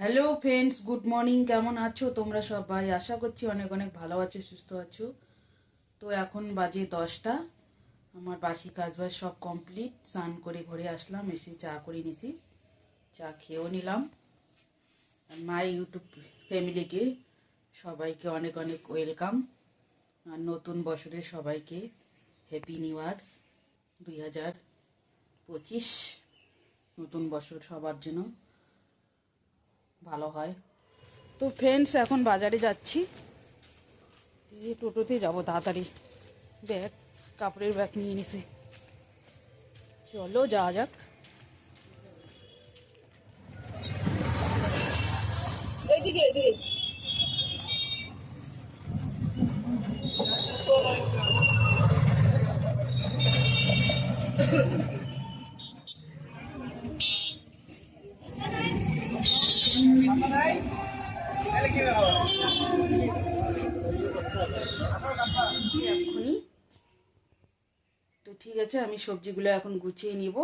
Hello friends good morning কেমন আছো? তোমরা সবাই? আশা করছি অনেক অনেক ভালো আছো, সুস্থ আছো। তো এখন বাজে দশটা। আমার বাসি কাজবাজ সব কমপ্লিট স্নান করে ঘরে আসলাম, এসে চা করে নিছি। চা খেয়েও নিলাম। মাই ইউটিউব ফ্যামিলিকে সবাইকে অনেক অনেক ওয়েলকাম। আর নতুন বছরে সবাইকে হ্যাপি নিউ ইয়ার দুই হাজার পঁচিশ। নতুন বছর সবার জন্য। ভালো হয়। তো ফ্রেন্ডস এখন বাজারে যাচ্ছি। এই টোটোতে যাব তাড়াতাড়ি। ব্যাগ, কাপড়ের ব্যাগ নিয়ে নিছে। চলো যাওয়া যাক। এইদিকে। এক্ষুনি। তো ঠিক আছে, আমি সবজিগুলো এখন গুছিয়ে নিব।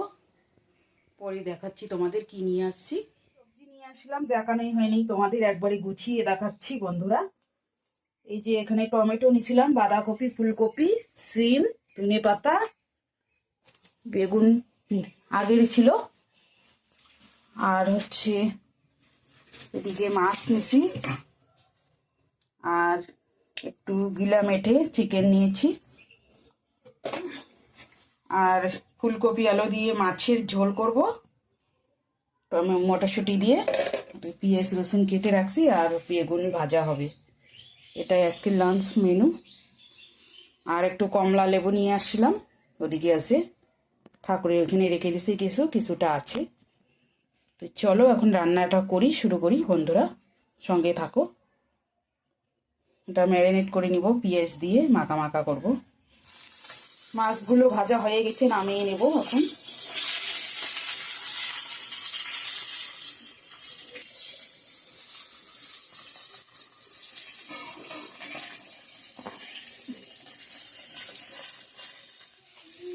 পরে দেখাচ্ছি তোমাদের কি নিয়ে আসছি। সবজি নিয়ে আসলাম, দেখানোই হয়নি, তোমাদের একবারে গুছিয়ে দেখাচ্ছি বন্ধুরা। এই যে এখানে টমেটো নিয়েছিলাম, বাঁধাকপি, ফুলকপি, সিম, ধনে পাতা, বেগুন আগের ছিল। আর হচ্ছে এদিকে মাছ নিছি আর একটু গিলা মেঠে চিকেন নিয়েছি। আর ফুলকপি আলু দিয়ে মাছের ঝোল করব। মটরশুঁটি দিয়ে। পেঁয়াজ রসুন কেটে রাখছি আর বেগুন ভাজা হবে। এটাই আজকে লাঞ্চ মেনু আর একটু কমলা লেবু নিয়ে আসছিলাম, ওদিকে আছে। ঠাকুরের ওখানে রেখে দিয়েছি কিছু, কিছুটা আছে। তো চলো এখন রান্নাটা করি, শুরু করি। বন্ধুরা, সঙ্গে থাকো। এটা ম্যারিনেট করে নিব, পেঁয়াজ দিয়ে মাখা মাখা করব। মাছগুলো ভাজা হয়ে গেছে, নামিয়ে নেব এখন।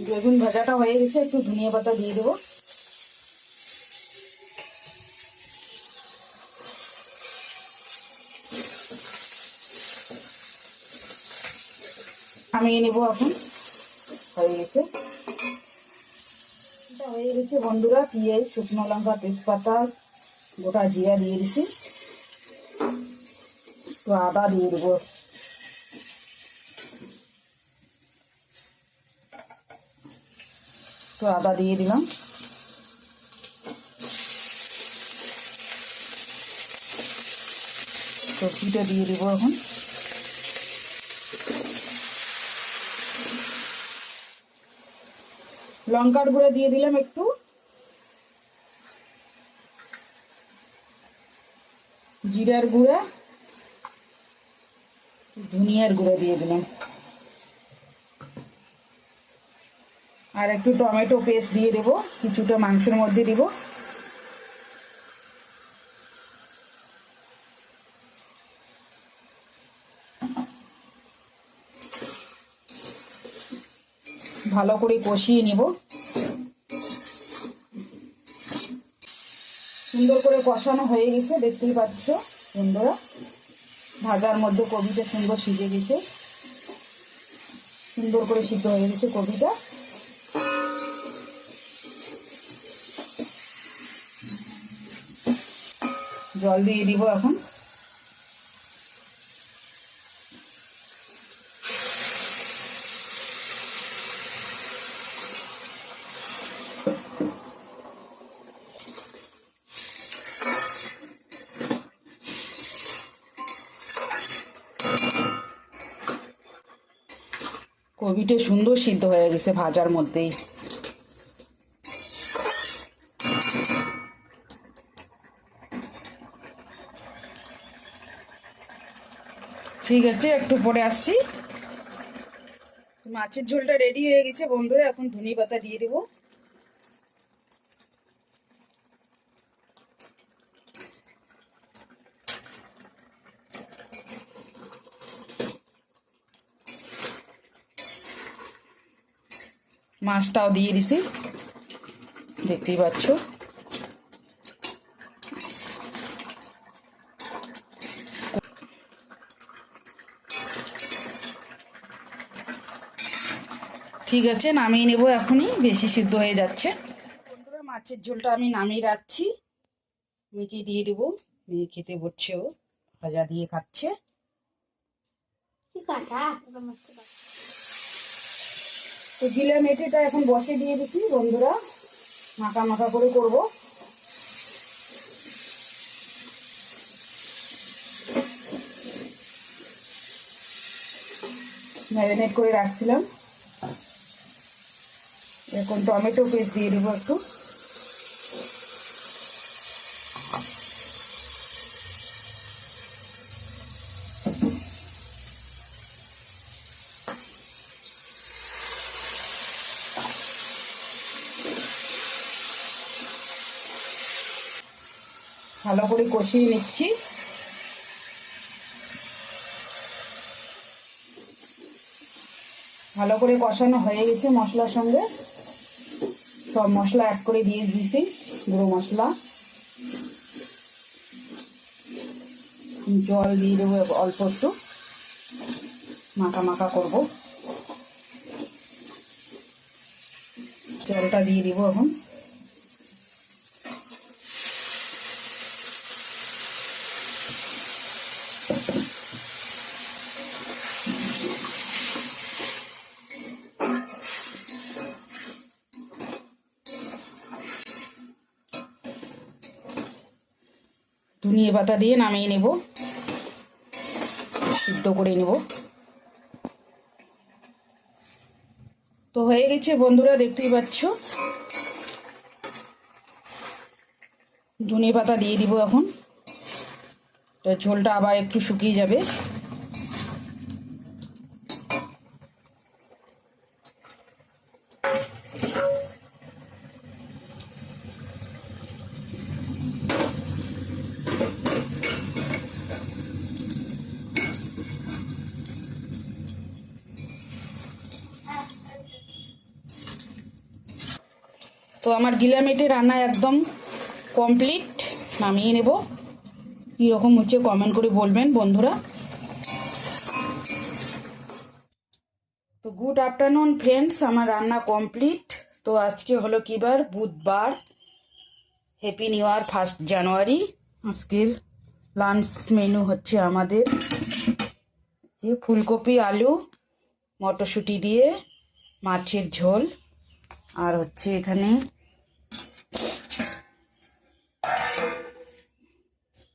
বেগুন ভাজাটা হয়ে গেছে, একটু ধনিয়া পাতা দিয়ে দেবো। নামিয়ে নেব এখন। হয়ে গেছে। এটা হয়ে গেছে বন্ধুরা, পেঁয়াজ, শুকনো লঙ্কা, তেজপাতা, গোটা জিরা দিয়ে দিছি। একটু আদা দিয়ে দেবো। একটু আদা দিয়ে দিলাম। সবজিটা দিয়ে দেবো এখন। লঙ্কার গুঁড়া দিয়ে দিলাম একটু। জিরার গুঁড়া। ধনিয়ার গুঁড়া দিয়ে দিলাম। আর একটু টমেটো পেস্ট দিয়ে দেবো, কিছুটা মাংসের মধ্যে দিব। ভালো করে কষিয়ে নিব। সুন্দর করে কষানো হয়ে গেছে, দেখতেই পাচ্ছ সুন্দর ভাজার মধ্যে কবিটা সুন্দর সিজে গেছে। সুন্দর করে সিদ্ধ হয়ে গেছে কবিটা। জল দিয়ে দিব এখন। কবিটা সুন্দর সিদ্ধ হয়ে গেছে ভাজার মধ্যেই। ঠিক আছে, একটু পরে আসছি। মাছের ঝোলটা রেডি হয়ে গেছে বন্ধুরা, এখন ধনে পাতা দিয়ে দেবো। মাছটাও দিয়ে দিছি। দেখতেই পাচ্ছ। ঠিক আছে, নামিয়ে নেব এখনই, বেশি সিদ্ধ হয়ে যাচ্ছে। মাছের ঝোলটা আমি নামিয়ে রাখছি। মেয়েকে দিয়ে দেবো। মেয়ে খেতে বসছে ও। ভাজা দিয়ে খাচ্ছে। কাটা? তো গিলা মেটেটা এখন বসে দিয়ে দিচ্ছি, বন্ধুরা। মাখা মাখা করে করব। ম্যারিনেট করে রাখছিলাম। এখন টমেটো পেস্ট দিয়ে দেবো একটু। ভালো করে কষিয়ে নিচ্ছি। ভালো করে কষানো হয়ে গেছে মশলার সঙ্গে। সব মশলা অ্যাড করে দিয়ে দিয়েছি, গুঁড়ো মশলা। জল দিয়ে দেবো অল্প একটু। মাখা মাখা করব। জলটা দিয়ে দিব এখন। ধনিয়ে পাতা দিয়ে নামিয়ে নেব। সিদ্ধ করে নেব। তো হয়ে গেছে বন্ধুরা, দেখতেই পাচ্ছ। ধনে পাতা দিয়ে দিব এখন। ঝোলটা আবার একটু শুকিয়ে যাবে। তো আমার গিলামেটে রান্না একদম কমপ্লিট নামিয়ে নেব। কীরকম হচ্ছে কমেন্ট করে বলবেন বন্ধুরা। তো গুড আফটারনুন ফ্রেন্ডস আমার রান্না কমপ্লিট তো আজকে হলো কিবার? বুধবার happy new year first January আজকের লাঞ্চ মেনু হচ্ছে আমাদের যে ফুলকপি, আলু, মটরশুঁটি দিয়ে মাছের ঝোল। আর হচ্ছে এখানে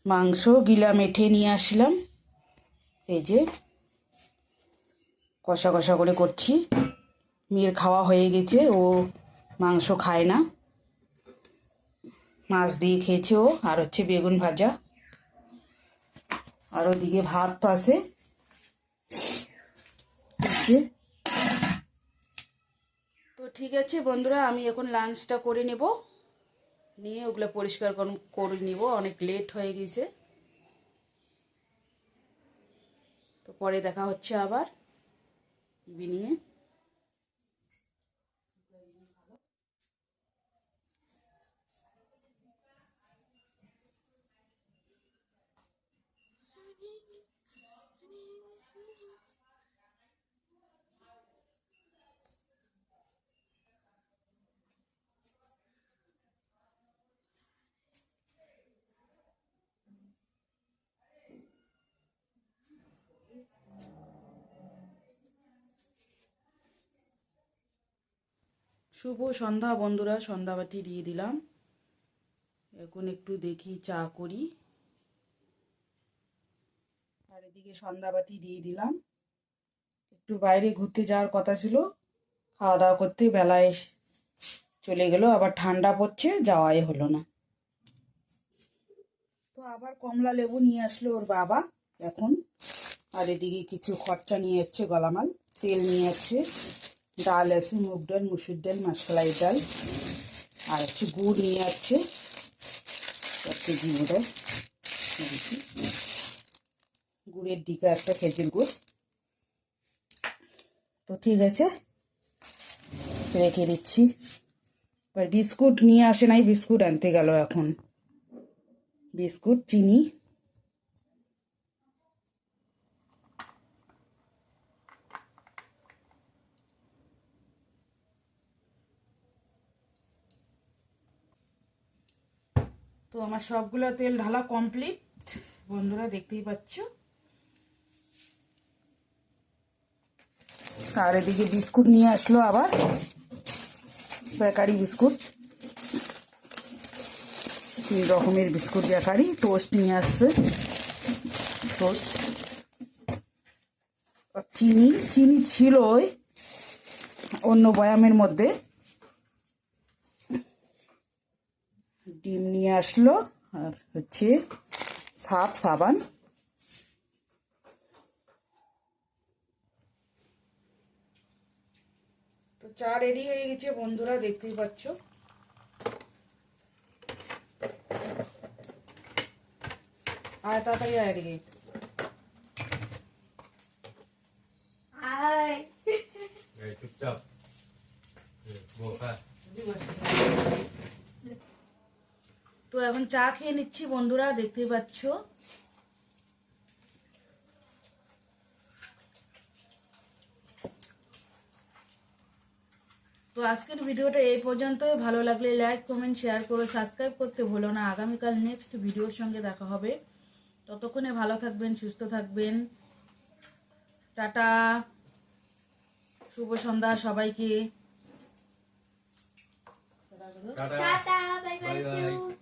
মাংস গিলা মেঠে নিয়ে আসলাম। এই যে কষা কষা করে করছি। মেয়ের খাওয়া হয়ে গেছে, ও মাংস খায় না। মাছ দিয়ে খেয়েছে ও, আর হচ্ছে বেগুন ভাজা। আর ওদিকে ভাত তো আছে। তো ঠিক আছে বন্ধুরা, আমি এখন লাঞ্চটা করে নেব। নিয়ে ওগুলো পরিষ্কার করে নিব, অনেক লেট হয়ে গেছে। তো পরে দেখা হচ্ছে আবার ইভিনিংয়ে শুভ সন্ধ্যা বন্ধুরা, সন্ধ্যাবাতি দিয়ে দিলাম। এখন একটু দেখি, চা করি। আর এদিকে সন্ধ্যাবাতি দিয়ে দিলাম। একটু বাইরে ঘুরতে যাওয়ার কথা ছিল। খাওয়া দাওয়া করতে বেলায় চলে গেল, আবার ঠান্ডা পড়ছে, যাওয়াই হলো না। তো আবার কমলা লেবু নিয়ে আসলো ওর বাবা এখন। আর এদিকে কিছু খরচা নিয়ে যাচ্ছে গলামাল। তেল নিয়ে যাচ্ছে ডাল আছে, মুগ ডাল, মুসুর ডাল মাসকালাই ডাল, আর হচ্ছে গুড় নিয়ে যাচ্ছে এক কেজি বোধ গুড়ের ডিকা একটা খেজুর গুড়। তো ঠিক আছে, রেখে দিচ্ছি। এবার বিস্কুট নিয়ে আসে নাই, বিস্কুট আনতে গেল এখন। বিস্কুট, চিনি। আমার সবগুলো তেল ঢালা কমপ্লিট বন্ধুরা, দেখতেই পাচ্ছ। আর এদিকে বিস্কুট নিয়ে আসলো আবার। Bakery biscuit. তিন রকমের বিস্কুট বেকারি। টোস্ট নিয়ে আসছে। টোস্ট চিনি। চিনি ছিল অন্য বয়ামের মধ্যে। ডিম নিয়ে আসলো, আর হচ্ছে সাপ, সাবান। তো চা রেডি হয়ে গেছে বন্ধুরা, দেখতেই পাচ্ছ। আয়, তাড়াতাড়ি আয় এদিকে এই চুপচাপ এ, বোকা তো এখন চা খেয়ে নিচ্ছি বন্ধুরা দেখতেই পাচ্ছ। তো আজকের ভিডিওটা এই পর্যন্তই। ভালো লাগলে লাইক কমেন্ট শেয়ার করে সাবস্ক্রাইব করতে ভুলো না। আগামীকাল নেক্সট ভিডিওর সঙ্গে দেখা হবে। ততক্ষণে ভালো থাকবেন সুস্থ থাকবেন। টাটা। শুভ সন্ধ্যা সবাইকে। টাটা। Tata, bye